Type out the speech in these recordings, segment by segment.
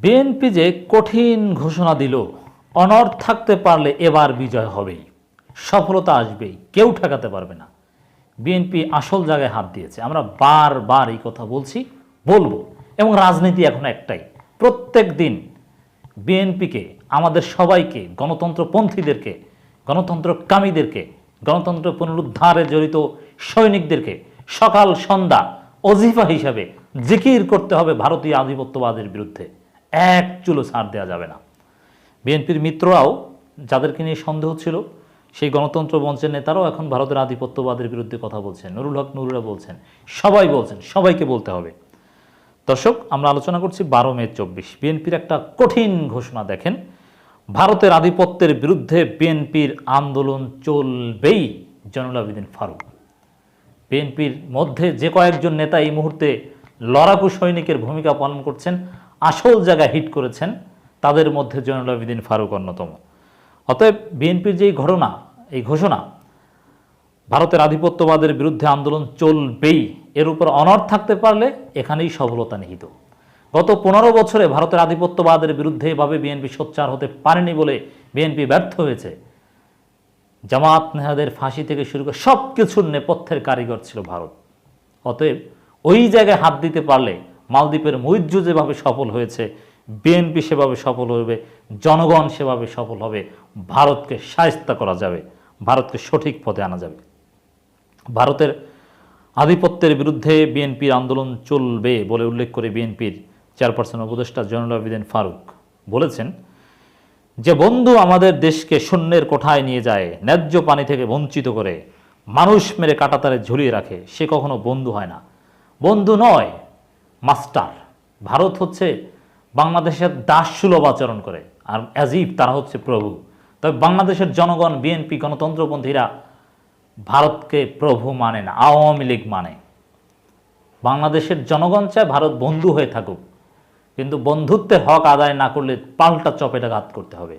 BNP যে কঠিন ঘোষণা দিল অনর থাকতে পারলে এবার বিজয় হবেই। সফলতা আসবেই, কেউ ঠেকাতে পারবে না। বিএনপি আসল জায়গায় হাত দিয়েছে। আমরা বারবার এই কথা বলছি, বলব, এবং রাজনীতি এখন একটাই। প্রত্যেক দিন বিএনপিকে, আমাদের সবাইকে, গণতন্ত্রপন্থীদেরকে, গণতন্ত্রকামীদেরকে গণতন্ত্র পুনরুদ্ধারে জড়িত সৈনিকদেরকে সকাল সন্ধ্যা অজিফা হিসাবে জিকির করতে হবে ভারতীয় আধিপত্যবাদের বিরুদ্ধে। এক চুলো ছাড় দেওয়া যাবে না। বিএনপির মিত্ররাও যাদেরকে নিয়ে সন্দেহ ছিল, সেই গণতন্ত্র মঞ্চের নেতারাও এখন ভারতের আধিপত্যবাদের বিরুদ্ধে কথা বলছেন। নুরুল হক নুরুরা বলছেন, সবাই বলছেন, সবাইকে বলতে হবে। দর্শক, আমরা আলোচনা করছি বারো মে চব্বিশ। বিএনপির একটা কঠিন ঘোষণা দেখেন, ভারতের আধিপত্যের বিরুদ্ধে বিএনপির আন্দোলন চলবেই জনুল আবেদিন ফারুক। বিএনপির মধ্যে যে কয়েকজন নেতা এই মুহূর্তে লড়াকু সৈনিকের ভূমিকা পালন করছেন আসল জায়গায় হিট করেছেন তাদের মধ্যে জনুল আবেদিন ফারুক অন্যতম। অতএব বিএনপির যেই ঘটনা, এই ঘোষণা, ভারতের আধিপত্যবাদের বিরুদ্ধে আন্দোলন চলবেই, এর উপর অনর থাকতে পারলে এখানেই সফলতা নিহিত। গত পনেরো বছরে ভারতের আধিপত্যবাদের বিরুদ্ধে এভাবে বিএনপি সোচ্চার হতে পারেনি বলে বিএনপি ব্যর্থ হয়েছে। জামাত নেহাদের ফাঁসি থেকে শুরু করে সব কিছুর নেপথ্যের কারিগর ছিল ভারত। অতএব ওই জায়গায় হাত দিতে পারলে মালদ্বীপের মৈর্য যেভাবে সফল হয়েছে, বিএনপি সেভাবে সফল হবে জনগণ সেভাবে সফল হবে, ভারতকে সায়স্তা করা যাবে, ভারতকে সঠিক পথে আনা যাবে। ভারতের আধিপত্যের বিরুদ্ধে বিএনপির আন্দোলন চলবে বলে উল্লেখ করে বিএনপির চেয়ারপারসন উপদেষ্টা জয়নুল আবেদিন ফারুক বলেছেন, যে বন্ধু আমাদের দেশকে শূন্যের কোঠায় নিয়ে যায়, ন্যায্য পানি থেকে বঞ্চিত করে, মানুষ মেরে কাটাতারে ঝুলিয়ে রাখে, সে কখনো বন্ধু হয় না। বন্ধু নয় মাস্টার। ভারত হচ্ছে বাংলাদেশের দাসসুলভ আচরণ করে, আর অ্যাজিব তারা হচ্ছে প্রভু। তবে বাংলাদেশের জনগণ বিএনপি গণতন্ত্রপন্থীরা ভারতকে প্রভু মানে না, আওয়ামী লীগ মানে। বাংলাদেশের জনগণ চায় ভারত বন্ধু হয়ে থাকুক, কিন্তু বন্ধুত্বের হক আদায় না করলে পাল্টা চপেটা চপেটাঘাত করতে হবে।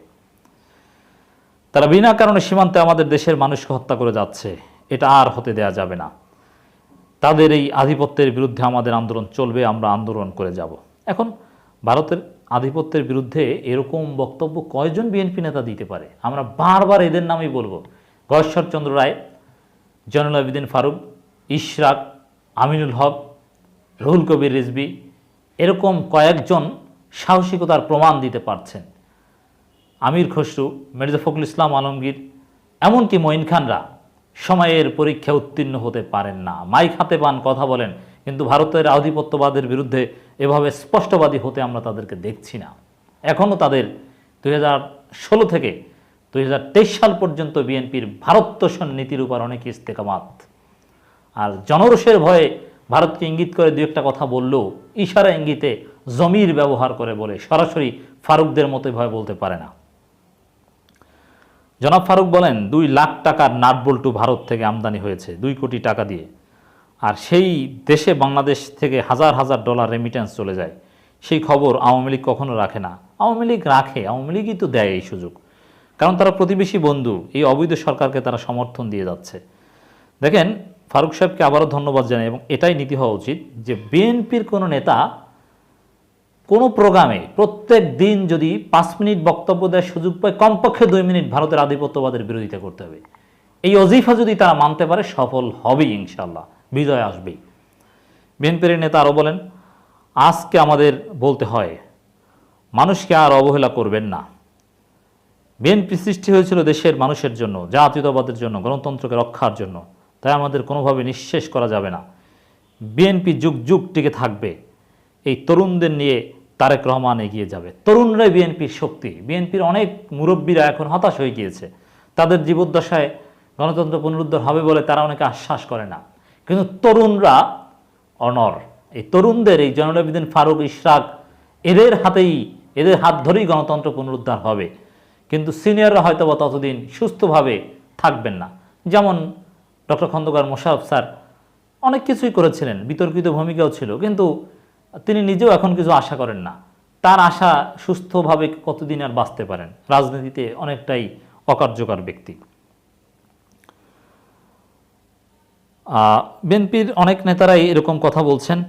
তারা বিনা কারণে সীমান্তে আমাদের দেশের মানুষকে হত্যা করে যাচ্ছে, এটা আর হতে দেয়া যাবে না। তাদের এই আধিপত্যের বিরুদ্ধে আমাদের আন্দোলন চলবে, আমরা আন্দোলন করে যাব। এখন ভারতের আধিপত্যের বিরুদ্ধে এরকম বক্তব্য কয়জন বিএনপি নেতা দিতে পারে? আমরা বারবার এদের নামই বলব। গয়েশ্বরচন্দ্র রায়, জয়নুল আবিদিন ফারুক, ইশরাক, আমিনুল হক, রুহুল কবির রিজবি এরকম কয়েকজন সাহসিকতার প্রমাণ দিতে পারছেন। আমির খসরু, মির্জা ফখরুল ইসলাম আলমগীর, এমনকি মঈন খানরা। সময়ের পরীক্ষা উত্তীর্ণ হতে পারেন না। মাইক হাতে পান, কথা বলেন। কিন্তু ভারতের আধিপত্যবাদের বিরুদ্ধে এভাবে স্পষ্টবাদী হতে আমরা তাদেরকে দেখছি না। এখনও তাদের দুই হাজার ষোলো থেকে দুই হাজার তেইশ সাল পর্যন্ত বিএনপির ভারতোষণ নীতির উপর অনেক ইস্তেকামাত। আর জনরোষের ভয়ে ভারতকে ইঙ্গিত করে দু একটা কথা বললেও ইশারা ইঙ্গিতে জমির ব্যবহার করে বলে। সরাসরি ফারুকদের মতো ভয় বলতে পারে না। জনাব ফারুক বলেন, দুই লাখ টাকার নাটবল্টু ভারত থেকে আমদানি হয়েছে, দুই কোটি টাকা দিয়ে। আর সেই দেশে বাংলাদেশ থেকে হাজার হাজার ডলার রেমিটেন্স চলে যায়। সেই খবর আওয়ামী লীগ কখনো রাখে না। আওয়ামী লীগ রাখে, আওয়ামী লীগই তো দেয় এই সুযোগ। কারণ তারা প্রতিবেশী বন্ধু, এই অবৈধ সরকারকে তারা সমর্থন দিয়ে যাচ্ছে। দেখেন, ফারুক সাহেবকে আবারও ধন্যবাদ জানাই, এবং এটাই নীতি হওয়া উচিত যে, বিএনপির কোনো নেতা কোনো প্রোগ্রামে প্রত্যেক দিন যদি পাঁচ মিনিট বক্তব্য দেওয়ার সুযোগ পায়, কমপক্ষে দুই মিনিট ভারতের আধিপত্যবাদের বিরোধিতা করতে হবে। এই অজিফা যদি তারা মানতে পারে, সফল হবেই ইনশাল্লাহ বিজয় আসবেই। বিএনপির নেতা আরও বলেন, আজকে আমাদের বলতে হয়, মানুষকে আর অবহেলা করবেন না। বিএনপি সৃষ্টি হয়েছিল দেশের মানুষের জন্য, জাতীয়তাবাদের জন্য, গণতন্ত্রকে রক্ষার জন্য। তাই আমাদের কোনোভাবে নিঃশেষ করা যাবে না। বিএনপি যুগ যুগ টিকে থাকবে। এই তরুণদের নিয়ে তারেক রহমান এগিয়ে যাবে। তরুণরাই বিএনপির শক্তি। বিএনপির অনেক মুরব্বীরা এখন হতাশ হয়ে গিয়েছে। তাদের জীবদ্দশায় গণতন্ত্র পুনরুদ্ধার হবে বলে তারা অনেকে আশ্বাস করে না। কিন্তু তরুণরা অনর এই তরুণদের, এই জনরবিদিন ফারুক ইশরাক, এদের হাতেই, এদের হাত ধরেই গণতন্ত্র পুনরুদ্ধার হবে। কিন্তু সিনিয়ররা হয়তো বা ততদিন সুস্থভাবে থাকবেন না। যেমন ডক্টর খন্দকার মোশারফ স্যার, অনেক কিছুই করেছিলেন, বিতর্কিত ভূমিকাও ছিল। কিন্তু তিনি নিজেও এখন কিছু আশা করেন না। তার আশা সুস্থভাবে কতদিন আর বাঁচতে পারেন? রাজনীতিতে অনেকটাই অকার্যকর ব্যক্তি। বিএনপির অনেক নেতারাই এরকম কথা বলছেন।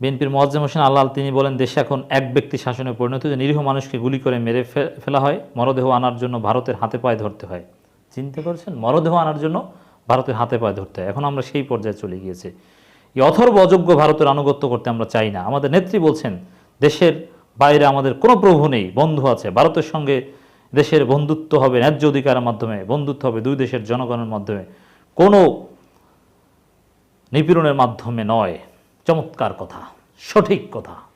বিএনপির মোয়াজ্জেম হোসেন আল্লাহ তিনি বলেন দেশে এখন এক ব্যক্তি শাসনে পরিণত হয়েছে, নিরীহ মানুষকে গুলি করে মেরে ফেলা হয় মরদেহ আনার জন্য ভারতের হাতে পায়ে ধরতে হয়। চিন্তা করছেন মরদেহ আনার জন্য ভারতের হাতে পায়ে ধরতে হয়। এখন আমরা সেই পর্যায়ে চলে গিয়েছি। এই অথর্ব অযোগ্য ভারতের আনুগত্য করতে আমরা চাই না। আমাদের নেত্রী বলছেন, দেশের বাইরে আমাদের কোনো প্রভু নেই, বন্ধু আছে। ভারতের সঙ্গে দেশের বন্ধুত্ব হবে ন্যায্য অধিকারের মাধ্যমে, বন্ধুত্ব হবে দুই দেশের জনগণের মাধ্যমে। কোনো নিপীড়নের মাধ্যমে নয়। চমৎকার কথা, সঠিক কথা।